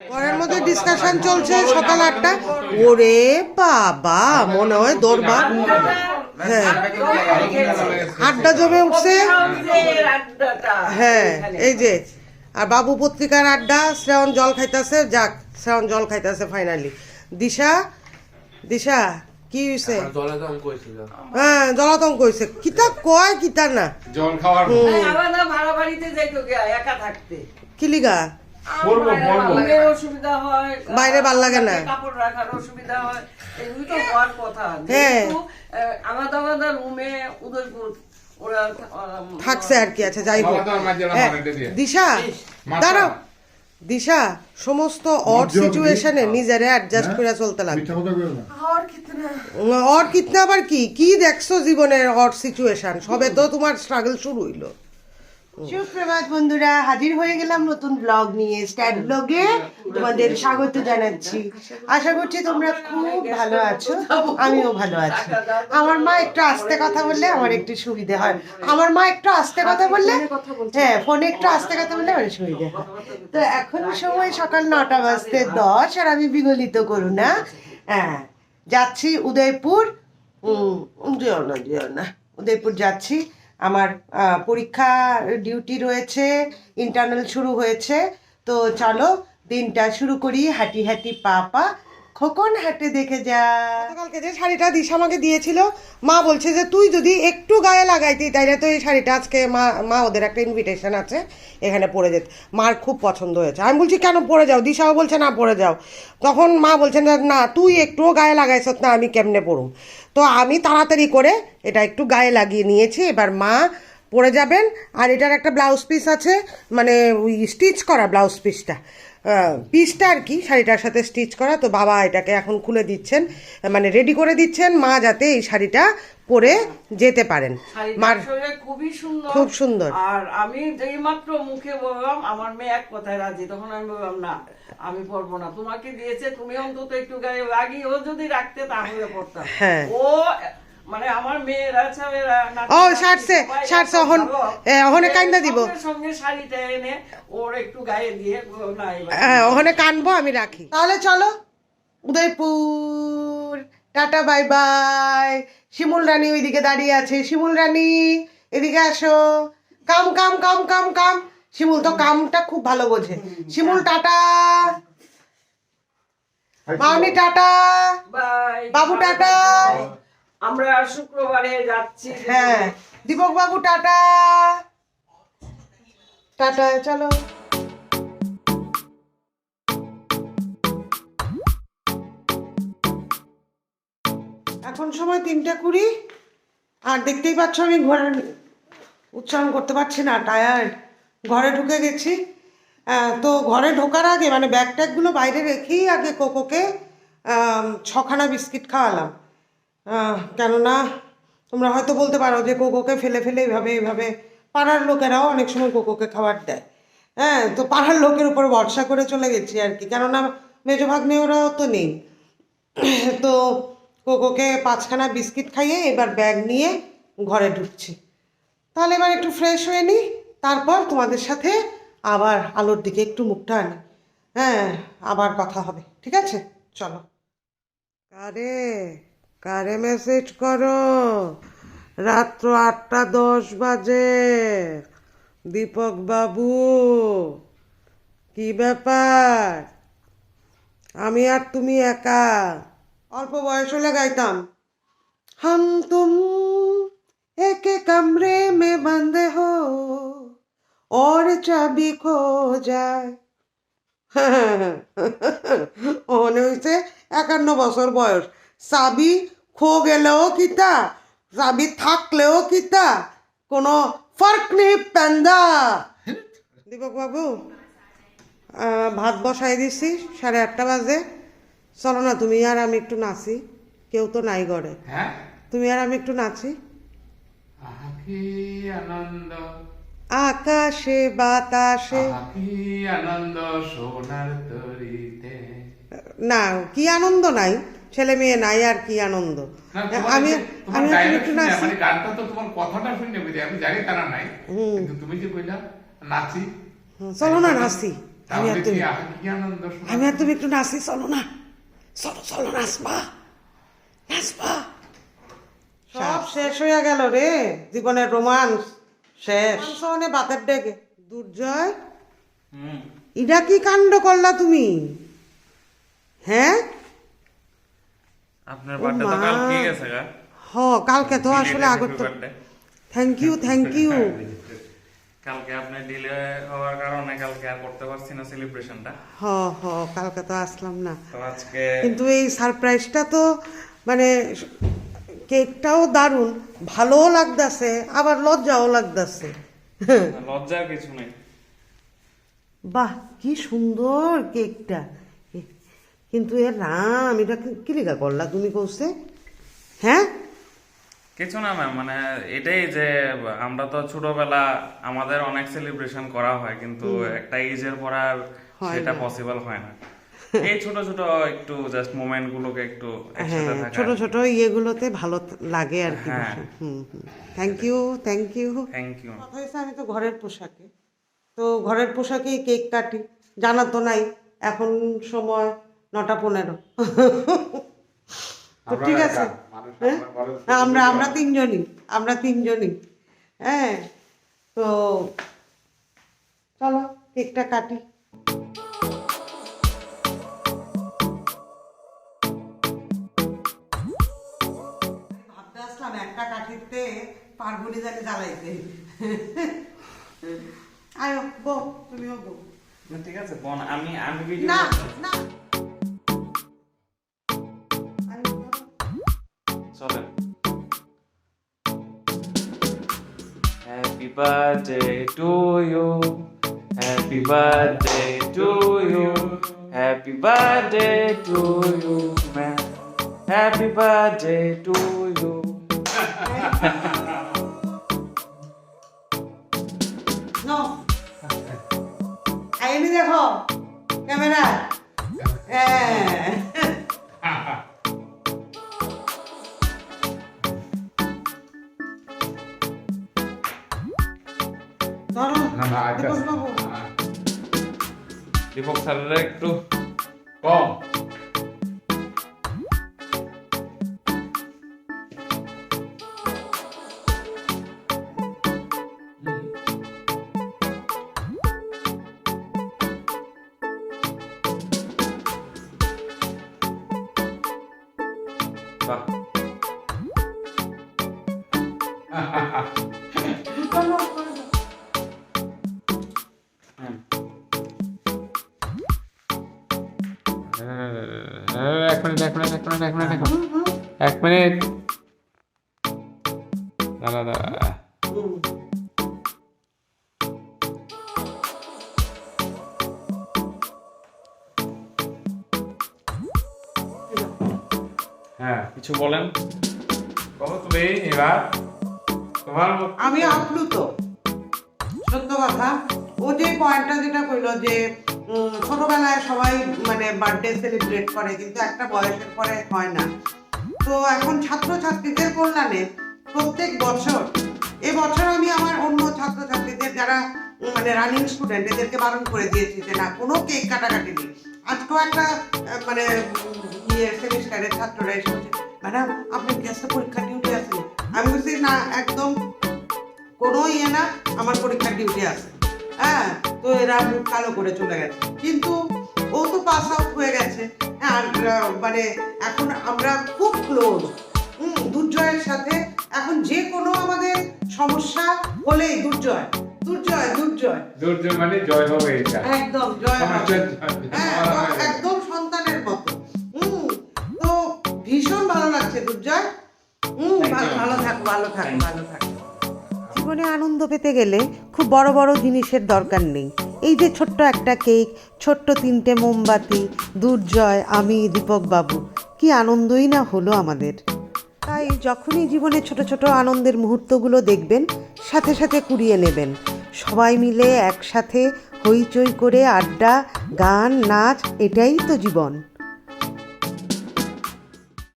ঘরের মধ্যে ডিসকাশন চলছে সকাল আটটা। ওরে বাবা মনে হয় দরবার। হ্যাঁ। আড্ডা জমে উঠছে। হ্যাঁ এই যে আর বাবু পত্রিকার আড্ডা শ্রাবণ জল খাইতেছে যাক শ্রাবণ জল খাইতেছে ফাইনালি দিশা দিশা কি হয়েছে হ্যাঁ জলাতঙ্ক হয়েছে কিতা কয় কিতা না। জল খাওয়ার ভাড়া বাড়িতে যাইতো একা থাকতে। কিলিগা অসুবিধা হয় বাইরে ভালো লাগে না। কাপড় রাখার অসুবিধা হয় এগুলো তো হওয়ার কথা। হ্যাঁ। আলাদা আলাদা রুমে উদয়পুর থাকছে আর কি আছে যাই হোক। হ্যাঁ। দিশা দাঁড়াও। দিশা সমস্ত অড সিচুয়েশনে হ্যাঁ? নিজেরে অ্যাডজাস্ট করে চলতে লাগবে। অর কিতনা আবার কি? কি দেখছ জীবনের অড সিচুয়েশন সবে তো তোমার স্ট্রাগল শুরু হইল। সুপ্রভাত বন্ধুরা হাজির হয়ে গেলাম নতুন ব্লগ নিয়ে স্ট্যাট ব্লগে তোমাদের স্বাগত জানাচ্ছি। আশা করছি তোমরা খুব ভালো আছো আমিও ভালো আছি। আমার মা একটু আস্তে কথা বললে আমার একটু সুবিধে হয়। আমার মা একটু আস্তে কথা বললে? হ্যাঁ ফোনে একটু আস্তে কথা বললে আমার সুবিধে হয়। তো এখন সময় সকাল নটা বাজতে দশ আর আমি বিগলিত করু না। হ্যাঁ যাচ্ছি উদয়পুর। উম, যেও না যেও না। উদয়পুর যাচ্ছি। আমার পরীক্ষা ডিউটি রয়েছে ইন্টারনাল শুরু হয়েছে, তো চলো দিনটা শুরু করি, হাঁটি হাঁটি পা পা খোকন হাঁটে দেখে যা। কালকে যে শাড়িটা দিশা আমাকে দিয়েছিল মা বলছে যে তুই যদি একটু গায়ে লাগাইতি তাইলে তো এই শাড়িটা আজকে মা মা ওদের একটা ইনভিটেশন আছে এখানে পরে যেত। মার খুব পছন্দ হয়েছে। আমি বলছি কেন পরে যাও? দিশাও বলছে না পরে যাও। তখন মা বলছেন যে, না তুই একটুও গায়ে লাগাইছ না আমি কেমনে পড়ুম তো আমি তাড়াতাড়ি করে এটা একটু গায়ে লাগিয়ে নিয়েছি। এবার মা পরে যাবেন। আর এটার একটা ব্লাউজ পিস আছে মানে ওই স্টিচ করা ব্লাউজ পিসটা পিসটা আর কি শাড়িটার সাথে স্টিচ করা। তো বাবা এটাকে এখন খুলে দিচ্ছেন মানে রেডি করে দিচ্ছেন মা যাতে এই শাড়িটা পরে যেতে পারেন। মার খুবই সুন্দর। খুব সুন্দর। আর আমি যেই মাত্র মুখে বললাম আমার মেয়ে এক কথায় রাজি তখন আমি বললাম না আমি পরবো না। তোমাকে দিয়েছে তুমি অন্তত একটু গায়ে লাগিয়ে ও যদি রাখতে তাহলে পড়তাম হ্যাঁ। ও মানে আমার মেয়েরা নাতি ও, সারছে, সারছে, অহন- অহনে যে কাইন্দা দিব। সঙ্গে সঙ্গে শাড়িটা এনে ওর একটু গায়ে দিয়ে হ্যাঁ ওখানে কানবো আমি রাখি। তাহলে চলো Udaipur tata bye bye. Shimul Rani ওইদিকে দাঁড়িয়ে আছে। শিমুল রানী এদিকে আসো। কাম কাম কাম কাম কাম। শিমুল তো কামটা খুব ভালো বোঝে। শিমুল টাটা। মামনি টাটা। বাবু টাটা। আমরা শুক্রবারে যাচ্ছি। হ্যাঁ। দীপক বাবু টাটা। টাটা, চলো। এখন সময় তিনটে কুড়ি। আর দেখতেই পাচ্ছ আমি ঘরে উচ্চারণ করতে পারছি না টায়ার্ড ঘরে ঢুকে গেছি। তো ঘরে ঢোকার আগে মানে ব্যাগ ট্যাগগুলো বাইরে রেখেই আগে কোকোকে ছখানা বিস্কিট খাওয়ালাম। কেননা তোমরা হয়তো বলতে পারো যে কোকোকে ফেলে ফেলে এভাবে এভাবে পাড়ার লোকেরাও অনেক সময় কোকোকে খাবার দেয়। হ্যাঁ তো পাড়ার লোকের উপর ভরসা করে চলে গেছি আর কি। কেননা মেজো ভাগ্নে ওরাও তো নেই। তো কোকোকে পাঁচখানা বিস্কিট খাইয়ে এবার ব্যাগ নিয়ে ঘরে ঢুকছি। তাহলে এবার একটু ফ্রেশ হয়ে নিই তারপর তোমাদের সাথে আবার আলোর দিকে একটু মুখটা আনি। হ্যাঁ আবার কথা হবে, ঠিক আছে? চলো। কারে? কারে মেসেজ করো? রাত্র আটটা দশ বাজে। দীপক বাবু, কি ব্যাপার? আমি আর তুমি একা। অল্প বয়স হলে গাইতাম। হাম তুম একে কামরে মে বান্ধে হো, ওর চাবি খো যায় মনে হয়েছে একান্ন বছর বয়স। সাবি খো গেলেও কিতা চাবি থাকলেও কিতা কোনো ফার্ক নেই প্যান্দা দীপক বাবু ভাত বসাই দিছি সাড়ে আটটা বাজে চলো না তুমি আর আমি একটু নাচি কেউ তো নাই হ্যাঁ তুমি আর আমি একটু নাচি আনন্দ আকাশে বাতাসে আনন্দ সোনার তরিতে না কি আনন্দ নাই ছেলে মেয়ে নাই আর কি আনন্দ। আমি আমি এখন dialogue একটু নাচি। মানে গানটা তো তোমার কথাটা শুনে বুঝি আমি জানি তারা নাই কিন্তু তুমি যে কইলা নাচি। হুম, চলো না নাচি। আমি আর তুমি আমি আর তুমি একটু নাচি চলো না। চলো চলো নাচবা। নাচবা। সব শেষ হয়ে গেল রে। জীবনের রোমান্স শেষ। শোনে বাতের ডেকে। দুর্জয়। হুম। এটা কি কাণ্ড করলা তুমি? হ্যাঁ? আপনার ও বার্থডে তো কালকে গেছে গা। হ কালকে তো আসলে আগত থ্যাংক ইউ থ্যাংক ইউ কালকে আপনি ডিলে হওয়ার কারণে কালকে আর করতে পারছি না সেলিব্রেশনটা হ হ কালকে তো আসলাম না। তো আজকে কিন্তু এই সারপ্রাইজটা তো মানে কেকটাও দারুণ ভালোও লাগতাছে আবার লজ্জাও লাগতাছে। লজ্জার কিছু নেই। বাহ কি সুন্দর কেকটা কিন্তু এর রাম এটা কি- লেখা করলা তুমি কৌছে হ্যাঁ? কিছু না ম্যাম মানে এটাই যে আমরা তো ছোটবেলা আমাদের অনেক সেলিব্রেশন করা হয় কিন্তু একটা এজের পর আর সেটা পসিবল হয় না। এই ছোট ছোট একটু জাস্ট মোমেন্ট গুলোকে একটু হ্যাঁ একসাথে থাকা ছোট ছোট ইয়েগুলোতে ভালো লাগে আর কি হ্যাঁ। হুম হুম। Thank you thank you thank you আমি তো ঘরের পোশাকে। তো ঘরের পোশাকেই কেক কাটি জানা তো নাই। এখন সময় নটা পনেরো। তো ঠিক আছে। হ্যাঁ? আমরা হ্যাঁ, আমরা তিনজনই আমরা তিনজনই। হ্যাঁ? তো চলো কেকটা কাটি। ভাবতে আসলাম একটা কাঠিতে পারগুলি জানি জ্বালাইতে। আয়ো বো তুমিও বো ঠিক আছে বোন আমি আমি না না birthday to you. Happy birthday to you. Happy birthday to you, man. Happy birthday to you. No আইনি দেখো ক্যামেরা হ্যাঁ ধরো না, না, আচ্ছা। দীপক বাবু। দীপক স্যারের একটু কম বাহ চলো, করে দাও। হুম। মিনিট, এক মিনিট এক মিনিট এক মিনিট। হ্যাঁ কিছু বলেন। কত তুমি, এবার। তোমার আমি আপ্লুত। সত্য কথা। ও যে পয়েন্টটা যেটা কইলো যে ছোটবেলায় সবাই মানে বার্থডে সেলিব্রেট করে, কিন্তু একটা বয়সের পরে হয় না। তো এখন ছাত্রছাত্রীদের কল্যাণে প্রত্যেক বছর এবছর আমি আমার অন্য ছাত্রছাত্রীদের যারা মানে রানিং স্টুডেন্ট এদেরকে বারণ করে দিয়েছি যে না, কোনো কেক কাটাকাটি নেই। আজকেও একটা মানে ইয়ে সেমিস্টারের ছাত্ররা এসে বলছে ম্যাডাম, আপনি কি পরীক্ষা ডিউটি আছেন আমি বলছি, না, একদম কোনো ইয়ে না, আমার পরীক্ষার ডিউটি আছে। হ্যাঁ তো এরা মুখ কালো করে চলে গেছে। কিন্তু ও তো পাস আউট হয়ে গেছে। আর মানে এখন আমরা খুব ক্লোজ হুম দুর্জয়ের সাথে এখন যে কোনো আমাদের সমস্যা হলেই দুর্জয়। দুর্জয় দুর্জয়। দুর্যোগ মানে জয় হবে এটা। একদম জয় হবে। হ্যাঁ, একদম- সন্তানের মতো। হুম তো ভীষণ ভালো লাগছে দুর্জয়। হুম. ভালো থাক ভালো থাক ভালো থাক। জীবনে আনন্দ পেতে গেলে খুব বড় বড় জিনিসের দরকার নেই। এই যে ছোট্ট একটা কেক, ছোট্ট তিনটে মোমবাতি, দুর্জয়, আমি, দীপক বাবু, কি আনন্দই না হলো আমাদের। তাই যখনই জীবনে ছোট ছোট আনন্দের মুহূর্তগুলো দেখবেন, সাথে সাথে কুড়িয়ে নেবেন। সবাই মিলে একসাথে হইচই করে আড্ডা, গান, নাচ, এটাই তো জীবন।